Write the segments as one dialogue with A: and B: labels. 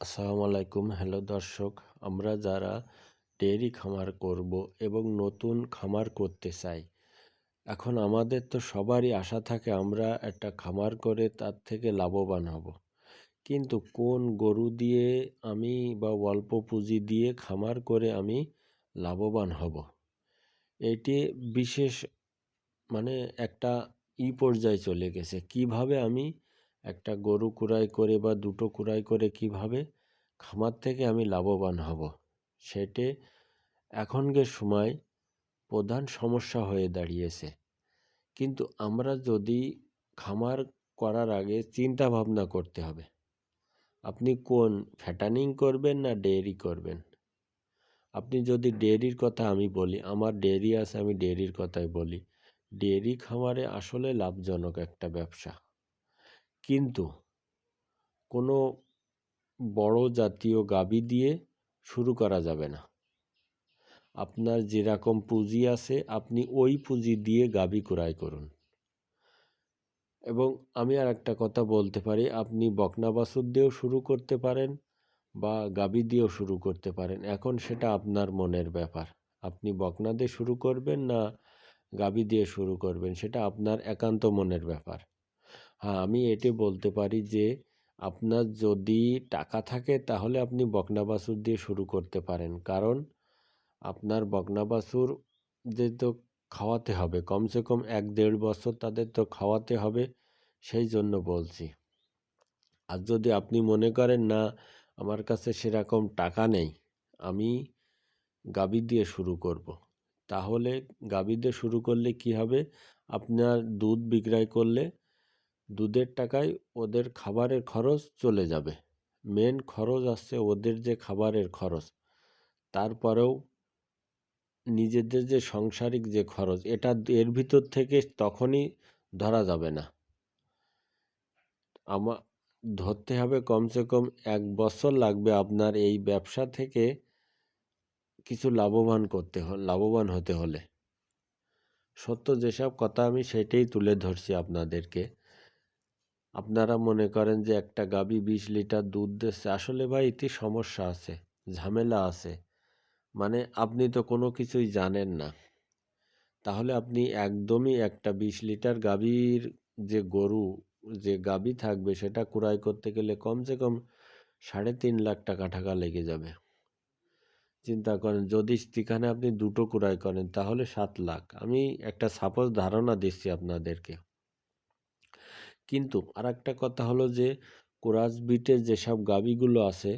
A: আসসালামু আলাইকুম। হ্যালো দর্শক, আমরা যারা ডেয়ারি খামার করব এবং নতুন খামার করতে চাই, এখন আমাদের তো সবারই আশা থাকে আমরা একটা খামার করে তার থেকে লাভবান হব। কিন্তু কোন গরু দিয়ে আমি বা অল্প পুঁজি দিয়ে খামার করে আমি লাভবান হব? এটি বিশেষ মানে একটা ই পর্যায়ে চলে গেছে। কীভাবে আমি একটা গরু কুড়াই করে বা দুটো কুড়াই করে কীভাবে খামার থেকে আমি লাভবান হব? সেটে এখনকার সময় প্রধান সমস্যা হয়ে দাঁড়িয়েছে। কিন্তু আমরা যদি খামার করার আগে চিন্তা ভাবনা করতে হবে, আপনি কোন ফ্যাটানিং করবেন না ডেয়ারি করবেন? আপনি যদি ডেয়ারির কথা আমি বলি, আমার ডেয়ারি আছে আমি ডেয়ারির কথাই বলি, ডেয়ারি খামারে আসলে লাভজনক একটা ব্যবসা। কিন্তু কোনো বড় জাতীয় গাবি দিয়ে শুরু করা যাবে না। আপনার যেরকম পুঁজি আছে, আপনি ওই পুঁজি দিয়ে গাবি ক্রয় করুন। এবং আমি আর একটা কথা বলতে পারি, আপনি বকনা বাছুর দিয়েও শুরু করতে পারেন বা গাবি দিয়েও শুরু করতে পারেন। এখন সেটা আপনার মনের ব্যাপার। আপনি বকনা দিয়ে শুরু করবেন না গাবি দিয়ে শুরু করবেন, সেটা আপনার একান্ত মনের ব্যাপার। আমি এটি বলতে পারি যে, আপনার যদি টাকা থাকে তাহলে আপনি বকনা বাছুর দিয়ে শুরু করতে পারেন। কারণ আপনার বকনা বাছুর যে তো খাওয়াতে হবে, কমসে কম এক দেড় বছর তাদের তো খাওয়াতে হবে, সেই জন্য বলছি। আর যদি আপনি মনে করেন, না, আমার কাছে সেরকম টাকা নেই, আমি গাবি দিয়ে শুরু করব। তাহলে গাবি দিয়ে শুরু করলে কি হবে? আপনার দুধ বিক্রয় করলে দুধের টাকায় ওদের খাবারের খরচ চলে যাবে। মেন খরচ আসছে ওদের যে খাবারের খরচ। তারপরেও নিজেদের যে সাংসারিক যে খরচ, এটা এর ভিতর থেকে তখনই ধরা যাবে না। আমা, ধরতে হবে কমসে কম এক বছর লাগবে আপনার এই ব্যবসা থেকে কিছু লাভবান করতে লাভবান হতে হলে। সত্য যেসব কথা আমি সেটাই তুলে ধরছি আপনাদেরকে। আপনারা মনে করেন যে একটা গাবি বিশ লিটার দুধ দিচ্ছে, আসলে ভাই এটি সমস্যা আছে, ঝামেলা আছে। মানে আপনি তো কোনো কিছুই জানেন না। তাহলে আপনি একদমই একটা বিশ লিটার গাভীর যে গরু, যে গাবি থাকবে সেটা ক্রয় করতে গেলে কমসে কম সাড়ে তিন লাখ টাকা টাকা লেগে যাবে। চিন্তা করেন, যদি সেখানে আপনি দুটো ক্রয় করেন তাহলে সাত লাখ। আমি একটা সাপোজ ধারণা দিচ্ছি আপনাদেরকে। কিন্তু আর একটা কথা হলো যে, কোরাস বিটের যেসব গাবিগুলো আছে,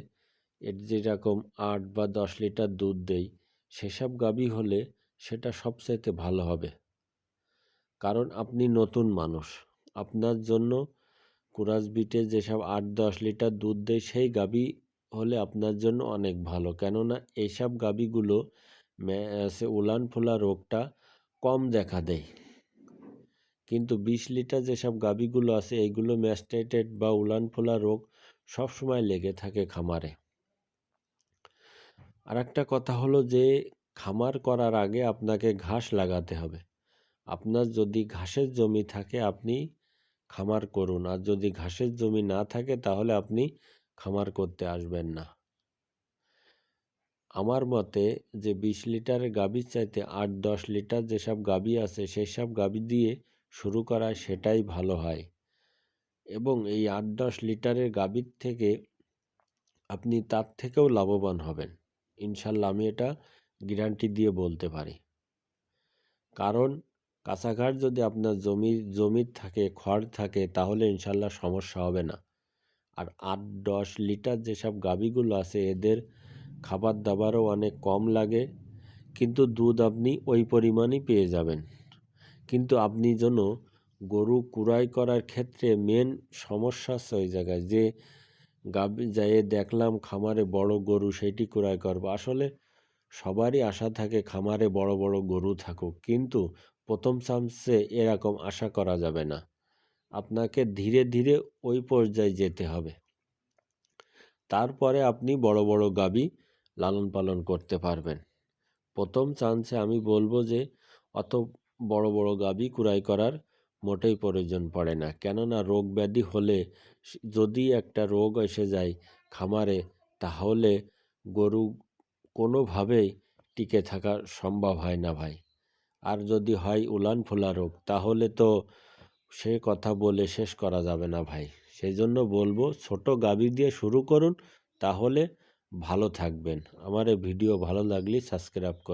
A: এর যেরকম আট বা দশ লিটার দুধ দেয় সেসব গাবি হলে সেটা সবচাইতে ভালো হবে। কারণ আপনি নতুন মানুষ। আপনার জন্য কোরাস বিটে যেসব আট, দশ লিটার দুধ দেয় সেই গাবি হলে আপনার জন্য অনেক ভালো। কেননা এইসব গাবিগুলো উলান ফোলা রোগটা কম দেখা দেয়। কিন্তু বিশ লিটার যেসব গাবিগুলো আছে এইগুলো ম্যাস্টাইটেড বা উলান ফোলা রোগ সবসময় লেগে থাকে খামারে। আর একটা কথা হলো যে, খামার করার আগে আপনাকে ঘাস লাগাতে হবে। আপনার যদি ঘাসের জমি থাকে, আপনি খামার করুন। আর যদি ঘাসের জমি না থাকে, তাহলে আপনি খামার করতে আসবেন না। আমার মতে যে, বিশ লিটারের গাভীর চাইতে আট দশ লিটার যেসব গাভী আছে সেই সব গাভী দিয়ে শুরু করা সেটাই ভালো হয়। এবং এই আট দশ লিটারের গাভীর থেকে আপনি তার থেকেও লাভবান হবেন। ইনশাল্লাহ আমি এটা গ্যারান্টি দিয়ে বলতে পারি। কারণ কাঁচাঘাট যদি আপনার জমির জমির থাকে, খড় থাকে, তাহলে ইনশাল্লাহ সমস্যা হবে না। আর আট দশ লিটার যেসব গাভীগুলো আছে, এদের খাবার দাবারও অনেক কম লাগে। কিন্তু দুধ আপনি ওই পরিমাণই পেয়ে যাবেন। কিন্তু আপনি যেন গরু কুড়াই করার ক্ষেত্রে মেন সমস্যা আছে ওই জায়গায়। যে গাবি, যাইয়ে দেখলাম খামারে বড় গরু সেইটি ক্রয় করব। আসলে সবারই আশা থাকে খামারে বড় বড় গরু থাকুক। কিন্তু প্রথম চান্সে এরকম আশা করা যাবে না। আপনাকে ধীরে ধীরে ওই পর্যায়ে যেতে হবে। তারপরে আপনি বড় বড় গাবি লালন পালন করতে পারবেন। প্রথম চান্সে আমি বলব যে অত বড় বড় গাবি কুড়াই করার মোটেই প্রয়োজন পড়ে না। কেননা রোগ ব্যাধি হলে যদি একটা রোগ এসে যায় খামারে, তাহলে গরু কোনোভাবেই টিকে থাকা সম্ভব হয় না ভাই। আর যদি হয় উলান ফোলা রোগ, তাহলে তো সে কথা বলে শেষ করা যাবে না ভাই। সেই জন্য বলব, ছোট গাভী দিয়ে শুরু করুন, তাহলে ভালো থাকবেন। আমার ভিডিও ভালো লাগলে সাবস্ক্রাইব করুন